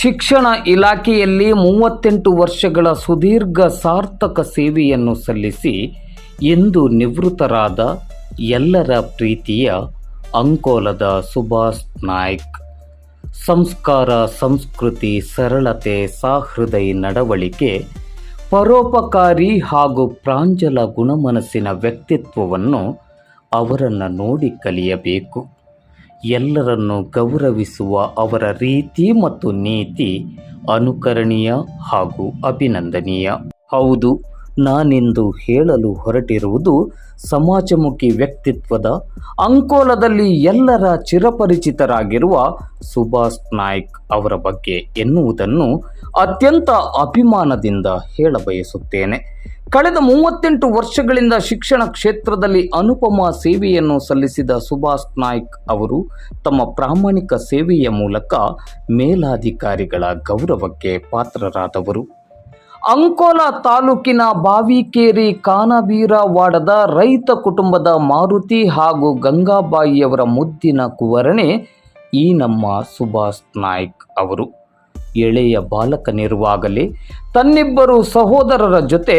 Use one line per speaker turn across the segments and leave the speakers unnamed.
ಶಿಕ್ಷಣ ಇಲಾಖೆಯಲ್ಲಿ ಮೂವತ್ತೆಂಟು ವರ್ಷಗಳ ಸುದೀರ್ಘ ಸಾರ್ಥಕ ಸೇವೆಯನ್ನು ಸಲ್ಲಿಸಿ ಇಂದು ನಿವೃತ್ತರಾದ ಎಲ್ಲರ ಪ್ರೀತಿಯ ಅಂಕೋಲದ ಸುಭಾಷ್ ನಾಯ್ಕ್. ಸಂಸ್ಕಾರ, ಸಂಸ್ಕೃತಿ, ಸರಳತೆ, ಸಹೃದಯ ನಡವಳಿಕೆ, ಪರೋಪಕಾರಿ ಹಾಗೂ ಪ್ರಾಂಜಲ ಗುಣಮನಸ್ಸಿನ ವ್ಯಕ್ತಿತ್ವವನ್ನು ಅವರನ್ನು ನೋಡಿ ಕಲಿಯಬೇಕು. ಎಲ್ಲರನ್ನು ಗೌರವಿಸುವ ಅವರ ರೀತಿ ಮತ್ತು ನೀತಿ ಅನುಕರಣೀಯ ಹಾಗೂ ಅಭಿನಂದನೀಯ. ಹೌದು, ನಾನಿಂದು ಹೇಳಲು ಹೊರಟಿರುವುದು ಸಮಾಜಮುಖಿ ವ್ಯಕ್ತಿತ್ವದ ಅಂಕೋಲದಲ್ಲಿ ಎಲ್ಲರ ಚಿರಪರಿಚಿತರಾಗಿರುವ ಸುಭಾಷ್ ನಾಯ್ಕ್ ಅವರ ಬಗ್ಗೆ ಎನ್ನುವುದನ್ನು ಅತ್ಯಂತ ಅಭಿಮಾನದಿಂದ ಹೇಳಬಯಸುತ್ತೇನೆ. ಕಳೆದ ಮೂವತ್ತೆಂಟು ವರ್ಷಗಳಿಂದ ಶಿಕ್ಷಣ ಕ್ಷೇತ್ರದಲ್ಲಿ ಅನುಪಮ ಸೇವೆಯನ್ನು ಸಲ್ಲಿಸಿದ ಸುಭಾಷ್ ನಾಯ್ಕ್ ಅವರು ತಮ್ಮ ಪ್ರಾಮಾಣಿಕ ಸೇವೆಯ ಮೂಲಕ ಮೇಲಾಧಿಕಾರಿಗಳ ಗೌರವಕ್ಕೆ ಪಾತ್ರರಾದವರು. ಅಂಕೋಲಾ ತಾಲೂಕಿನ ಬಾವಿಕೇರಿ ಕಾನಬೀರವಾಡದ ರೈತ ಕುಟುಂಬದ ಮಾರುತಿ ಹಾಗೂ ಗಂಗಾಬಾಯಿಯವರ ಮುದ್ದಿನ ಕುವರಣೆ ಈ ನಮ್ಮ ಸುಭಾಷ್ ನಾಯ್ಕ್ ಅವರು. ಎಳೆಯ ಬಾಲಕನಿರುವಾಗಲೇ ತನ್ನಿಬ್ಬರು ಸಹೋದರರ ಜೊತೆ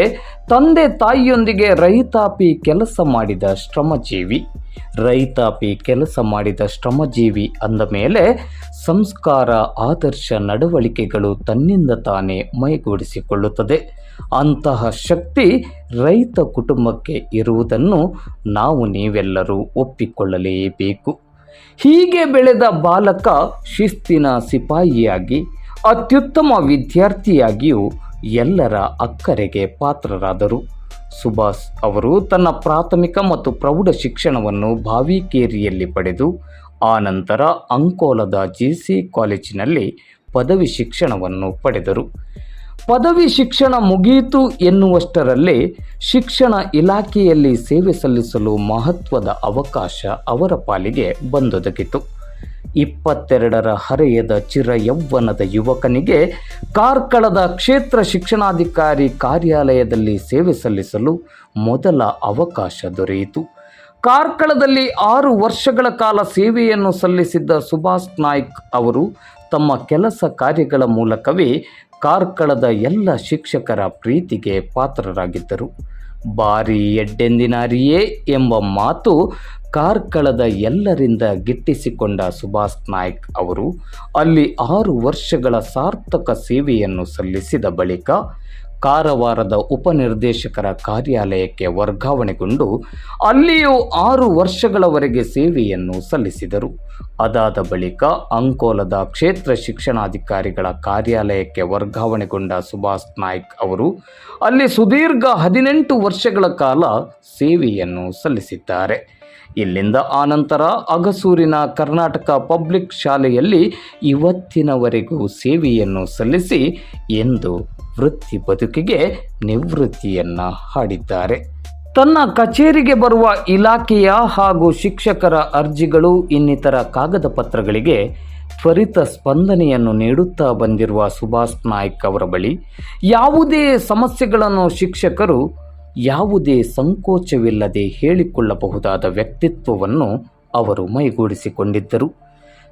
ತಂದೆ ತಾಯಿಯೊಂದಿಗೆ ರೈತಾಪಿ ಕೆಲಸ ಮಾಡಿದ ಶ್ರಮಜೀವಿ. ರೈತಾಪಿ ಕೆಲಸ ಮಾಡಿದ ಶ್ರಮಜೀವಿ ಅಂದ ಮೇಲೆ ಸಂಸ್ಕಾರ, ಆದರ್ಶ ನಡವಳಿಕೆಗಳು ತನ್ನಿಂದ ತಾನೇ ಮೈಗೂಡಿಸಿಕೊಳ್ಳುತ್ತದೆ. ಅಂತಹ ಶಕ್ತಿ ರೈತ ಕುಟುಂಬಕ್ಕೆ ಇರುವುದನ್ನು ನಾವು ನೀವೆಲ್ಲರೂ ಒಪ್ಪಿಕೊಳ್ಳಲೇಬೇಕು. ಹೀಗೆ ಬೆಳೆದ ಬಾಲಕ ಶಿಸ್ತಿನ ಸಿಪಾಯಿಯಾಗಿ ಅತ್ಯುತ್ತಮ ವಿದ್ಯಾರ್ಥಿಯಾಗಿಯೂ ಎಲ್ಲರ ಅಕ್ಕರೆಗೆ ಪಾತ್ರರಾದರು. ಸುಭಾಷ್ ಅವರು ತನ್ನ ಪ್ರಾಥಮಿಕ ಮತ್ತು ಪ್ರೌಢ ಶಿಕ್ಷಣವನ್ನು ಭಾವಿಕೇರಿಯಲ್ಲಿ ಪಡೆದು, ಆನಂತರ ಅಂಕೋಲದ ಜಿ ಸಿ ಕಾಲೇಜಿನಲ್ಲಿ ಪದವಿ ಶಿಕ್ಷಣವನ್ನು ಪಡೆದರು. ಪದವಿ ಶಿಕ್ಷಣ ಮುಗಿಯಿತು ಎನ್ನುವಷ್ಟರಲ್ಲೇ ಶಿಕ್ಷಣ ಇಲಾಖೆಯಲ್ಲಿ ಸೇವೆ ಸಲ್ಲಿಸಲು ಮಹತ್ವದ ಅವಕಾಶ ಅವರ ಪಾಲಿಗೆ ಬಂದೊದಗಿತು. ಇಪ್ಪತ್ತೆರಡರ ಹರೆಯದ ಚಿರ ಯೌವನದ ಯುವಕನಿಗೆ ಕಾರ್ಕಳದ ಕ್ಷೇತ್ರ ಶಿಕ್ಷಣಾಧಿಕಾರಿ ಕಾರ್ಯಾಲಯದಲ್ಲಿ ಸೇವೆ ಸಲ್ಲಿಸಲು ಮೊದಲ ಅವಕಾಶ ದೊರೆಯಿತು. ಕಾರ್ಕಳದಲ್ಲಿ ಆರು ವರ್ಷಗಳ ಕಾಲ ಸೇವೆಯನ್ನು ಸಲ್ಲಿಸಿದ್ದ ಸುಭಾಷ್ ನಾಯ್ಕ್ ಅವರು ತಮ್ಮ ಕೆಲಸ ಕಾರ್ಯಗಳ ಮೂಲಕವೇ ಕಾರ್ಕಳದ ಎಲ್ಲ ಶಿಕ್ಷಕರ ಪ್ರೀತಿಗೆ ಪಾತ್ರರಾಗಿದ್ದರು. ಬಾರಿ ಎಡ್ಡೆಂದಿನಾರಿಯೇ ಎಂಬ ಮಾತು ಕಾರ್ಕಳದ ಎಲ್ಲರಿಂದ ಗಿಟ್ಟಿಸಿಕೊಂಡ ಸುಭಾಷ್ ನಾಯ್ಕ್ ಅವರು ಅಲ್ಲಿ ಆರು ವರ್ಷಗಳ ಸಾರ್ಥಕ ಸೇವೆಯನ್ನು ಸಲ್ಲಿಸಿದ ಬಳಿಕ ಕಾರವಾರದ ಉಪನಿರ್ದೇಶಕರ ಕಾರ್ಯಾಲಯಕ್ಕೆ ವರ್ಗಾವಣೆಗೊಂಡು ಅಲ್ಲಿಯೂ ಆರು ವರ್ಷಗಳವರೆಗೆ ಸೇವೆಯನ್ನು ಸಲ್ಲಿಸಿದರು. ಅದಾದ ಬಳಿಕ ಅಂಕೋಲದ ಕ್ಷೇತ್ರ ಶಿಕ್ಷಣಾಧಿಕಾರಿಗಳ ಕಾರ್ಯಾಲಯಕ್ಕೆ ವರ್ಗಾವಣೆಗೊಂಡ ಸುಭಾಷ್ ನಾಯ್ಕ್ ಅವರು ಅಲ್ಲಿ ಸುದೀರ್ಘ ಹದಿನೆಂಟು ವರ್ಷಗಳ ಕಾಲ ಸೇವೆಯನ್ನು ಸಲ್ಲಿಸಿದ್ದಾರೆ. ಇಲ್ಲಿಂದ ಆನಂತರ ಅಗಸೂರಿನ ಕರ್ನಾಟಕ ಪಬ್ಲಿಕ್ ಶಾಲೆಯಲ್ಲಿ ಇವತ್ತಿನವರೆಗೂ ಸೇವೆಯನ್ನು ಸಲ್ಲಿಸಿ ಎಂದು ವೃತ್ತಿ ಬದುಕಿಗೆ ನಿವೃತ್ತಿಯನ್ನು ಹಾಡಿದ್ದಾರೆ. ತನ್ನ ಕಚೇರಿಗೆ ಬರುವ ಇಲಾಖೆಯ ಹಾಗೂ ಶಿಕ್ಷಕರ ಅರ್ಜಿಗಳು ಇನ್ನಿತರ ಕಾಗದ ಪತ್ರಗಳಿಗೆ ತ್ವರಿತ ಸ್ಪಂದನೆಯನ್ನು ನೀಡುತ್ತಾ ಬಂದಿರುವ ಸುಭಾಷ್ ನಾಯ್ಕ್ ಅವರ ಬಳಿ ಯಾವುದೇ ಸಮಸ್ಯೆಗಳನ್ನು ಶಿಕ್ಷಕರು ಯಾವುದೇ ಸಂಕೋಚವಿಲ್ಲದೆ ಹೇಳಿಕೊಳ್ಳಬಹುದಾದ ವ್ಯಕ್ತಿತ್ವವನ್ನು ಅವರು ಮೈಗೂಡಿಸಿಕೊಂಡಿದ್ದರು.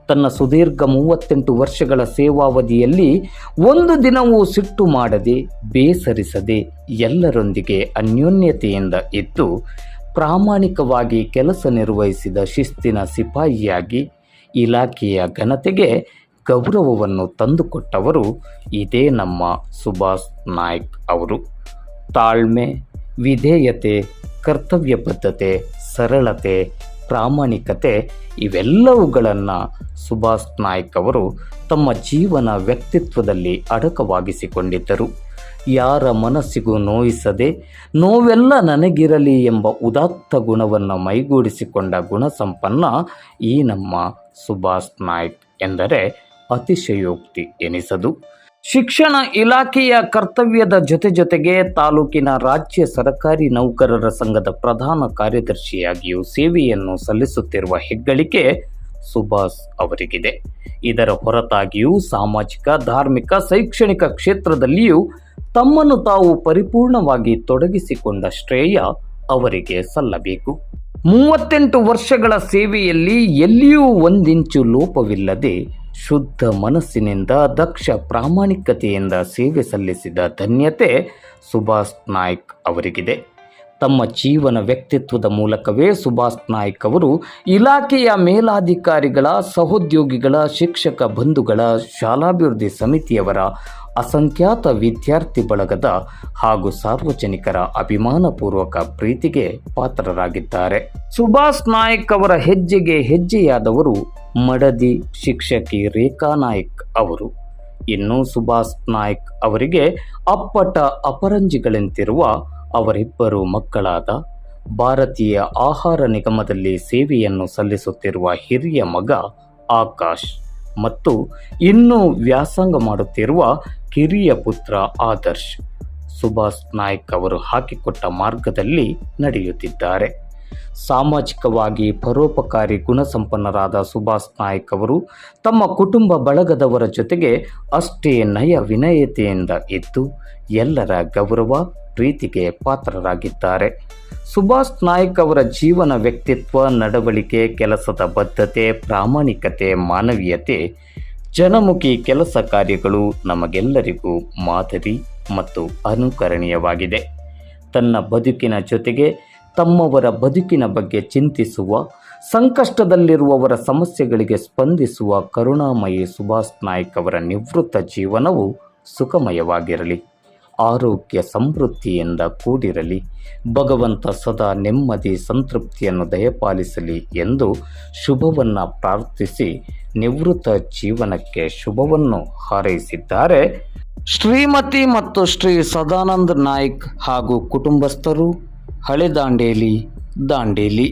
ತನ್ನ ಸುದೀರ್ಘ ಮೂವತ್ತೆಂಟು ವರ್ಷಗಳ ಸೇವಾವಧಿಯಲ್ಲಿ ಒಂದು ದಿನವೂ ಸಿಟ್ಟು ಮಾಡದೆ, ಬೇಸರಿಸದೆ ಎಲ್ಲರೊಂದಿಗೆ ಅನ್ಯೋನ್ಯತೆಯಿಂದ ಇದ್ದು, ಪ್ರಾಮಾಣಿಕವಾಗಿ ಕೆಲಸ ನಿರ್ವಹಿಸಿದ ಶಿಸ್ತಿನ ಸಿಪಾಯಿಯಾಗಿ ಇಲಾಖೆಯ ಘನತೆಗೆ ಗೌರವವನ್ನು ತಂದುಕೊಟ್ಟವರು ಇದೇ ನಮ್ಮ ಸುಭಾಷ್ ನಾಯ್ಕ್ ಅವರು. ತಾಳ್ಮೆ ವಿಧೇಯತೆ, ಕರ್ತವ್ಯ ಬದ್ಧತೆ, ಸರಳತೆ, ಪ್ರಾಮಾಣಿಕತೆ ಇವೆಲ್ಲವುಗಳನ್ನು ಸುಭಾಷ್ ನಾಯ್ಕ್ ಅವರು ತಮ್ಮ ಜೀವನ ವ್ಯಕ್ತಿತ್ವದಲ್ಲಿ ಅಡಕವಾಗಿಸಿಕೊಂಡಿದ್ದರು. ಯಾರ ಮನಸ್ಸಿಗೂ ನೋಯಿಸದೆ ನೋವೆಲ್ಲ ನನಗಿರಲಿ ಎಂಬ ಉದಾತ್ತ ಗುಣವನ್ನು ಮೈಗೂಡಿಸಿಕೊಂಡ ಗುಣಸಂಪನ್ನ ಈ ನಮ್ಮ ಸುಭಾಷ್ ನಾಯ್ಕ್ ಎಂದರೆ ಅತಿಶಯೋಕ್ತಿ ಎನಿಸದು. ಶಿಕ್ಷಣ ಇಲಾಖೆಯ ಕರ್ತವ್ಯದ ಜೊತೆ ಜೊತೆಗೆ ತಾಲೂಕಿನ ರಾಜ್ಯ ಸರ್ಕಾರಿ ನೌಕರರ ಸಂಘದ ಪ್ರಧಾನ ಕಾರ್ಯದರ್ಶಿಯಾಗಿಯೂ ಸೇವೆಯನ್ನು ಸಲ್ಲಿಸುತ್ತಿರುವ ಹೆಗ್ಗಳಿಕೆ ಸುಭಾಷ್ ಅವರಿಗಿದೆ. ಇದರ ಹೊರತಾಗಿಯೂ ಸಾಮಾಜಿಕ, ಧಾರ್ಮಿಕ, ಶೈಕ್ಷಣಿಕ ಕ್ಷೇತ್ರದಲ್ಲಿಯೂ ತಮ್ಮನ್ನು ತಾವು ಪರಿಪೂರ್ಣವಾಗಿ ತೊಡಗಿಸಿಕೊಂಡ ಶ್ರೇಯ ಅವರಿಗೆ ಸಲ್ಲಬೇಕು. ಮೂವತ್ತೆಂಟು ವರ್ಷಗಳ ಸೇವೆಯಲ್ಲಿ ಎಲ್ಲಿಯೂ ಒಂದಿಂಚು ಲೋಪವಿಲ್ಲದೆ ಶುದ್ಧ ಮನಸ್ಸಿನಿಂದ, ದಕ್ಷ ಪ್ರಾಮಾಣಿಕತೆಯಿಂದ ಸೇವೆ ಸಲ್ಲಿಸಿದ ಧನ್ಯತೆ ಸುಭಾಷ್ ನಾಯ್ಕ್ ಅವರಿಗಿದೆ. ತಮ್ಮ ಜೀವನ ವ್ಯಕ್ತಿತ್ವದ ಮೂಲಕವೇ ಸುಭಾಷ್ ನಾಯ್ಕ್ ಅವರು ಇಲಾಖೆಯ ಮೇಲಾಧಿಕಾರಿಗಳ, ಸಹೋದ್ಯೋಗಿಗಳ, ಶಿಕ್ಷಕ ಬಂಧುಗಳ, ಶಾಲಾಭಿವೃದ್ಧಿ ಸಮಿತಿಯವರ ಅಸಂಖ್ಯಾತ ವಿದ್ಯಾರ್ಥಿ ಬಳಗದ ಹಾಗೂ ಸಾರ್ವಜನಿಕರ ಅಭಿಮಾನಪೂರ್ವಕ ಪ್ರೀತಿಗೆ ಪಾತ್ರರಾಗಿದ್ದಾರೆ. ಸುಭಾಷ್ ನಾಯ್ಕ್ ಅವರ ಹೆಜ್ಜೆಗೆ ಹೆಜ್ಜೆಯಾದವರು ಮಡದಿ ಶಿಕ್ಷಕಿ ರೇಖಾ ನಾಯ್ಕ್ ಅವರು. ಇನ್ನು ಸುಭಾಷ್ ನಾಯ್ಕ್ ಅವರಿಗೆ ಅಪ್ಪಟ ಅಪರಂಜಿಗಳಂತಿರುವ ಅವರಿಬ್ಬರು ಮಕ್ಕಳಾದ ಭಾರತೀಯ ಆಹಾರ ನಿಗಮದಲ್ಲಿ ಸೇವೆಯನ್ನು ಸಲ್ಲಿಸುತ್ತಿರುವ ಹಿರಿಯ ಮಗ ಆಕಾಶ್ ಮತ್ತು ಇನ್ನೂ ವ್ಯಾಸಂಗ ಮಾಡುತ್ತಿರುವ ಕಿರಿಯ ಪುತ್ರ ಆದರ್ಶ್. ಸುಭಾಷ್ ನಾಯ್ಕ್ ಅವರು ಹಾಕಿಕೊಟ್ಟ ಮಾರ್ಗದಲ್ಲಿ ನಡೆಯುತ್ತಿದ್ದಾರೆ. ಸಾಮಾಜಿಕವಾಗಿ ಪರೋಪಕಾರಿ ಗುಣಸಂಪನ್ನರಾದ ಸುಭಾಷ್ ನಾಯ್ಕ್ ಅವರು ತಮ್ಮ ಕುಟುಂಬ ಬಳಗದವರ ಜೊತೆಗೆ ಅಷ್ಟೇ ನಯ ವಿನಯತೆಯಿಂದ ಇದ್ದು ಎಲ್ಲರ ಗೌರವ, ಪ್ರೀತಿಗೆ ಪಾತ್ರರಾಗಿದ್ದಾರೆ. ಸುಭಾಷ್ ನಾಯ್ಕ್ ಅವರ ಜೀವನ ವ್ಯಕ್ತಿತ್ವ, ನಡವಳಿಕೆ, ಕೆಲಸದ ಬದ್ಧತೆ, ಪ್ರಾಮಾಣಿಕತೆ, ಮಾನವೀಯತೆ, ಜನಮುಖಿ ಕೆಲಸ ಕಾರ್ಯಗಳು ನಮಗೆಲ್ಲರಿಗೂ ಮಾದರಿ ಮತ್ತು ಅನುಕರಣೀಯವಾಗಿದೆ. ತನ್ನ ಬದುಕಿನ ಜೊತೆಗೆ ತಮ್ಮವರ ಬದುಕಿನ ಬಗ್ಗೆ ಚಿಂತಿಸುವ, ಸಂಕಷ್ಟದಲ್ಲಿರುವವರ ಸಮಸ್ಯೆಗಳಿಗೆ ಸ್ಪಂದಿಸುವ ಕರುಣಾಮಯಿ ಸುಭಾಷ್ ನಾಯ್ಕ್ ಅವರ ನಿವೃತ್ತ ಜೀವನವು ಸುಖಮಯವಾಗಿರಲಿ, ಆರೋಗ್ಯ ಸಮೃದ್ಧಿಯಿಂದ ಕೂಡಿರಲಿ, ಭಗವಂತ ಸದಾ ನೆಮ್ಮದಿ, ಸಂತೃಪ್ತಿಯನ್ನು ದಯಪಾಲಿಸಲಿ ಎಂದು ಶುಭವನ್ನು ಪ್ರಾರ್ಥಿಸಿ ನಿವೃತ್ತ ಜೀವನಕ್ಕೆ ಶುಭವನ್ನು ಹಾರೈಸಿದ್ದಾರೆ. ಶ್ರೀಮತಿ ಮತ್ತು ಶ್ರೀ ಸದಾನಂದ ನಾಯ್ಕ್ ಹಾಗೂ ಕುಟುಂಬಸ್ಥರು ಹಳೆ ದಾಂಡೇಲಿ ದಾಂಡೇಲಿ